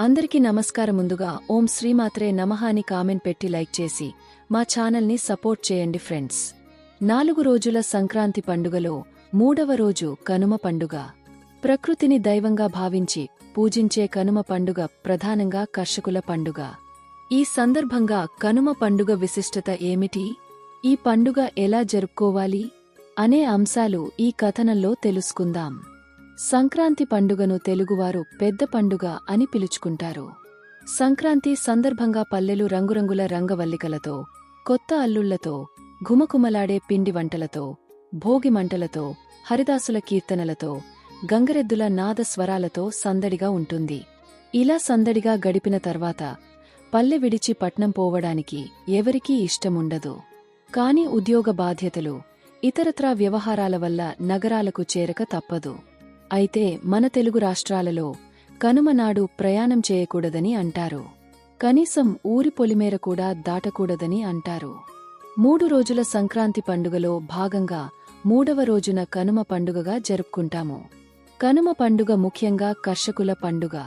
అందరికీ నమస్కారం ముందుగా ఓం శ్రీమాత్రే నమః అని కామెంట్ పెట్టి లైక్ చేసి మా ఛానల్ని సపోర్ట్ చేయండి ఫ్రెండ్స్. నాలుగు రోజుల సంక్రాంతి పండుగలో మూడవ రోజు కనుమ పండుగ. ప్రకృతిని దైవంగా భావించి పూజించే కనుమ పండుగ ప్రధానంగా కర్షకుల పండుగ. ఈ సందర్భంగా కనుమ పండుగ విశిష్టత ఏమిటి? ఈ పండుగ ఎలా జరుపుకోవాలి? అనే అంశాలు ఈ కథనంలో తెలుసుకుందాం. సంక్రాంతి పండుగను తెలుగువారు పెద్ద పండుగ అని పిలుచుకుంటారు. సంక్రాంతి సందర్భంగా పల్లెలు రంగురంగుల రంగవల్లికలతో కొత్త అల్లుళ్ళతో ఘుమకుమలాడే పిండి వంటలతో భోగి మంటలతో హరిదాసుల కీర్తనలతో గంగరెద్దుల నాద స్వరాలతో సందడిగా ఉంటుంది. ఇలా సందడిగా గడిపిన తర్వాత పల్లె విడిచి పట్నం పోవడానికి ఎవరికీ ఇష్టముండదు. కాని ఉద్యోగ బాధ్యతలు ఇతరత్రా వ్యవహారాల వల్ల నగరాలకు చేరక తప్పదు. అయితే మన తెలుగు రాష్ట్రాలలో కనుమనాడు ప్రయాణం చేయకూడదని అంటారు. కనీసం ఊరి పొలిమేర కూడా దాటకూడదని అంటారు. మూడు రోజుల సంక్రాంతి పండుగలో భాగంగా మూడవ రోజున కనుమ పండుగగా జరుపుకుంటాము. కనుమ పండుగ ముఖ్యంగా కర్షకుల పండుగ.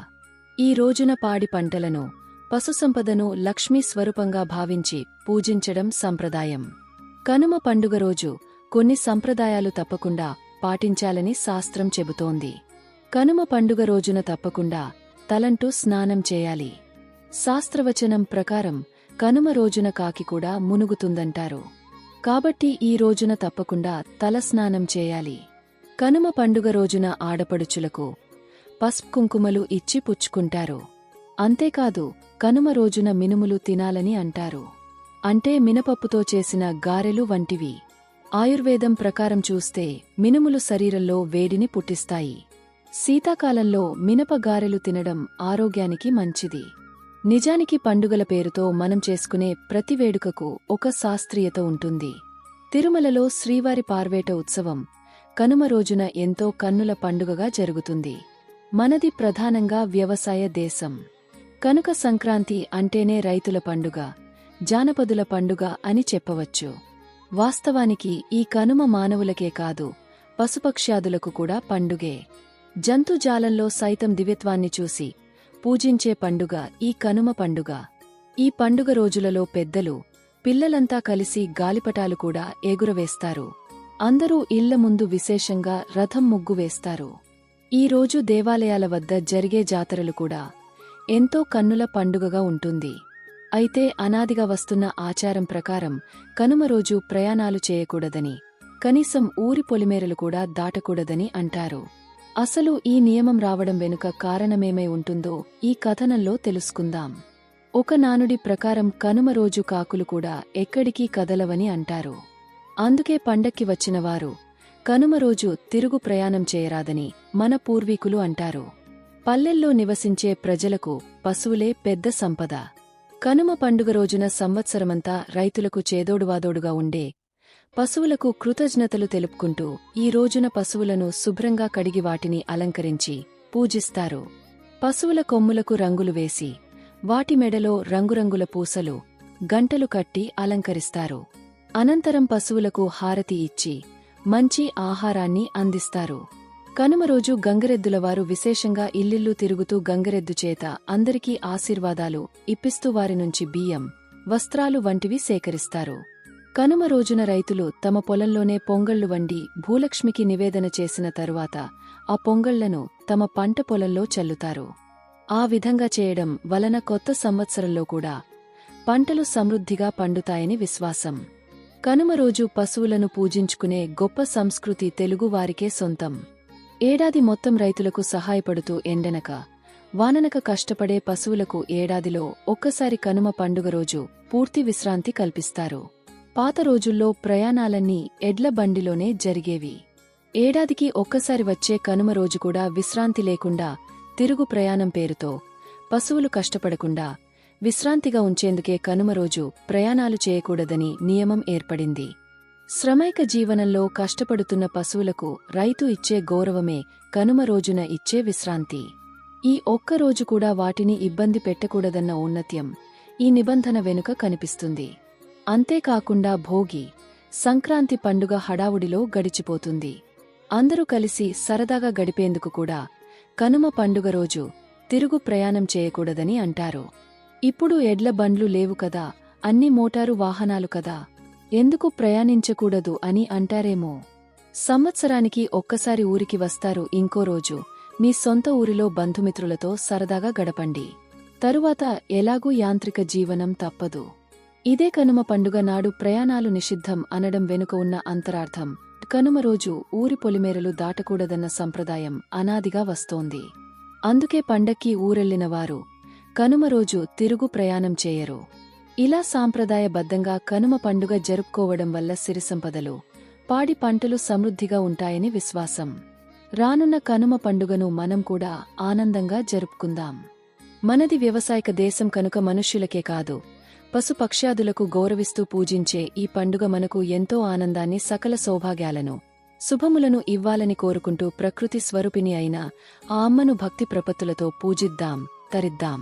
ఈ రోజున పాడి పంటలను పశుసంపదను లక్ష్మీ స్వరూపంగా భావించి పూజించడం సంప్రదాయం. కనుమ పండుగ రోజు కొన్ని సంప్రదాయాలు తప్పకుండా పాటించాలని శాస్త్రం చెబుతోంది. కనుమ పండుగ రోజున తప్పకుండా తలంటూ స్నానం చేయాలి. శాస్త్రవచనం ప్రకారం కనుమ రోజున కాకి కూడా మునుగుతుందంటారు. కాబట్టి ఈ రోజున తప్పకుండా తల స్నానం చేయాలి. కనుమ పండుగ రోజున ఆడపడుచులకు పసుపు కుంకుమలు ఇచ్చి పుచ్చుకుంటారు. అంతేకాదు కనుమ రోజున మినుములు తినాలని అంటారు. అంటే మినపప్పుతో చేసిన గారెలు వంటివి. ఆయుర్వేదం ప్రకారం చూస్తే మినుములు శరీరంలో వేడిని పుట్టిస్తాయి. శీతాకాలంలో మినప గారెలు తినడం ఆరోగ్యానికి మంచిది. నిజానికి పండుగల పేరుతో మనం చేసుకునే ప్రతి వేడుకకు ఒక శాస్త్రీయత ఉంటుంది. తిరుమలలో శ్రీవారి పార్వేట ఉత్సవం కనుమ రోజున ఎంతో కన్నుల పండుగగా జరుగుతుంది. మనది ప్రధానంగా వ్యవసాయ దేశం. కనుక సంక్రాంతి అంటేనే రైతుల పండుగ జానపదుల పండుగ అని చెప్పవచ్చు. వాస్తవానికి ఈ కనుమ మానవులకే కాదు పశుపక్ష్యాదులకు కూడా పండుగే. జంతుజాలంలో సైతం దివ్యత్వాన్ని చూసి పూజించే పండుగ ఈ కనుమ పండుగ. ఈ పండుగ రోజులలో పెద్దలు పిల్లలంతా కలిసి గాలిపటాలు కూడా ఎగురవేస్తారు. అందరూ ఇళ్ళ ముందు విశేషంగా రథం ముగ్గు వేస్తారు. ఈ రోజు దేవాలయాల వద్ద జరిగే జాతరలు కూడా ఎంతో కన్నుల పండుగగా ఉంటుంది. అయితే అనాదిగా వస్తున్న ఆచారం ప్రకారం కనుమ రోజు ప్రయాణాలు చేయకూడదని కనీసం ఊరి పొలిమేరలు కూడా దాటకూడదని అంటారు. అసలు ఈ నియమం రావడం వెనుక కారణమేమై ఉంటుందో ఈ కథనంలో తెలుసుకుందాం. ఒక నానుడి ప్రకారం కనుమ రోజు కాకులు కూడా ఎక్కడికీ కదలవని అంటారు. అందుకే పండక్కి వచ్చినవారు కనుమ రోజు తిరుగు ప్రయాణం చేయరాదని మన పూర్వీకులు అంటారు. పల్లెల్లో నివసించే ప్రజలకు పశువులే పెద్ద సంపద. కనుమ పండుగ రోజున సంవత్సరమంతా రైతులకు చేదోడువాదోడుగా ఉండే పశువులకు కృతజ్ఞతలు తెలుపుకుంటూ ఈ రోజున పశువులను శుభ్రంగా కడిగి వాటిని అలంకరించి పూజిస్తారు. పశువుల కొమ్ములకు రంగులు వేసి వాటి మెడలో రంగురంగుల పూసలు గంటలు కట్టి అలంకరిస్తారు. అనంతరం పశువులకు హారతి ఇచ్చి మంచి ఆహారాన్ని అందిస్తారు. కనుమ రోజు గంగరెద్దులవారు విశేషంగా ఇల్లిల్లు తిరుగుతూ గంగరెద్దు చేత అందరికీ ఆశీర్వాదాలు ఇప్పిస్తూ వారి నుంచి బియ్యం వస్త్రాలు వంటివి సేకరిస్తారు. కనుమ రోజున రైతులు తమ పొలంలోనే పొంగళ్ళు వండి భూలక్ష్మికి నివేదన చేసిన తరువాత ఆ పొంగళ్ళను తమ పంట పొలంలో చల్లుతారు. ఆ విధంగా చేయడం వలన కొత్త సంవత్సరంలో కూడా పంటలు సమృద్ధిగా పండుతాయని విశ్వాసం. కనుమ రోజు పశువులను పూజించుకునే గొప్ప సంస్కృతి తెలుగువారికే సొంతం. ఏడాది మొత్తం రైతులకు సహాయపడుతూ ఎండనక వాననక కష్టపడే పశువులకు ఏడాదిలో ఒక్కసారి కనుమ పండుగ రోజు పూర్తి విశ్రాంతి కల్పిస్తారు. పాత రోజుల్లో ప్రయాణాలన్నీ ఎడ్ల బండిలోనే జరిగేవి. ఏడాదికి ఒక్కసారి వచ్చే కనుమ రోజు కూడా విశ్రాంతి లేకుండా తిరుగు ప్రయాణం పేరుతో పశువులు కష్టపడకుండా విశ్రాంతిగా ఉంచేందుకే కనుమ రోజు ప్రయాణాలు చేయకూడదని నియమం ఏర్పడింది. శ్రమైక జీవనంలో కష్టపడుతున్న పశువులకు రైతు ఇచ్చే గౌరవమే కనుమ రోజున ఇచ్చే విశ్రాంతి. ఈ ఒక్క రోజు కూడా వాటిని ఇబ్బంది పెట్టకూడదన్న ఔన్నత్యం ఈ నిబంధన వెనుక కనిపిస్తుంది. అంతేకాకుండా భోగి సంక్రాంతి పండుగ హడావుడిలో గడిచిపోతుంది. అందరూ కలిసి సరదాగా గడిపేందుకు కూడా కనుమ పండుగ రోజు తిరుగు ప్రయాణం చేయకూడదని అంటారు. ఇప్పుడు ఎడ్ల బండ్లు లేవు కదా అన్ని మోటారు వాహనాలు కదా ఎందుకు ప్రయాణించకూడదు అని అంటారేమో. సంవత్సరానికి ఒక్కసారి ఊరికి వస్తారు ఇంకో రోజు. మీ సొంత ఊరిలో బంధుమిత్రులతో సరదాగా గడపండి. తరువాత ఎలాగూ యాంత్రిక జీవనం తప్పదు. ఇదే కనుమ పండుగ నాడు ప్రయాణాలు నిషిద్ధం అనడం వెనుక ఉన్న అంతరార్థం. కనుమ రోజు ఊరి పొలిమేరలు దాటకూడదన్న సంప్రదాయం అనాదిగా వస్తోంది. అందుకే పండక్కి ఊరెళ్ళినవారు కనుమ రోజు తిరుగు ప్రయాణం చేయరు. ఇలా సాంప్రదాయబద్ధంగా కనుమ పండుగ జరుపుకోవడం వల్ల సిరిసంపదలు పాడి పంటలు సమృద్ధిగా ఉంటాయని విశ్వాసం. రానున్న కనుమ పండుగను మనం కూడా ఆనందంగా జరుపుకుందాం. మనది వ్యవసాయక దేశం కనుక మనుష్యులకే కాదు పశుపక్ష్యాదులకు గౌరవిస్తూ పూజించే ఈ పండుగ మనకు ఎంతో ఆనందాన్ని సకల సౌభాగ్యాలను శుభములను ఇవ్వాలని కోరుకుంటూ ప్రకృతి స్వరూపిణి అయిన ఆ అమ్మను భక్తి ప్రపత్తులతో పూజిద్దాం తరిద్దాం.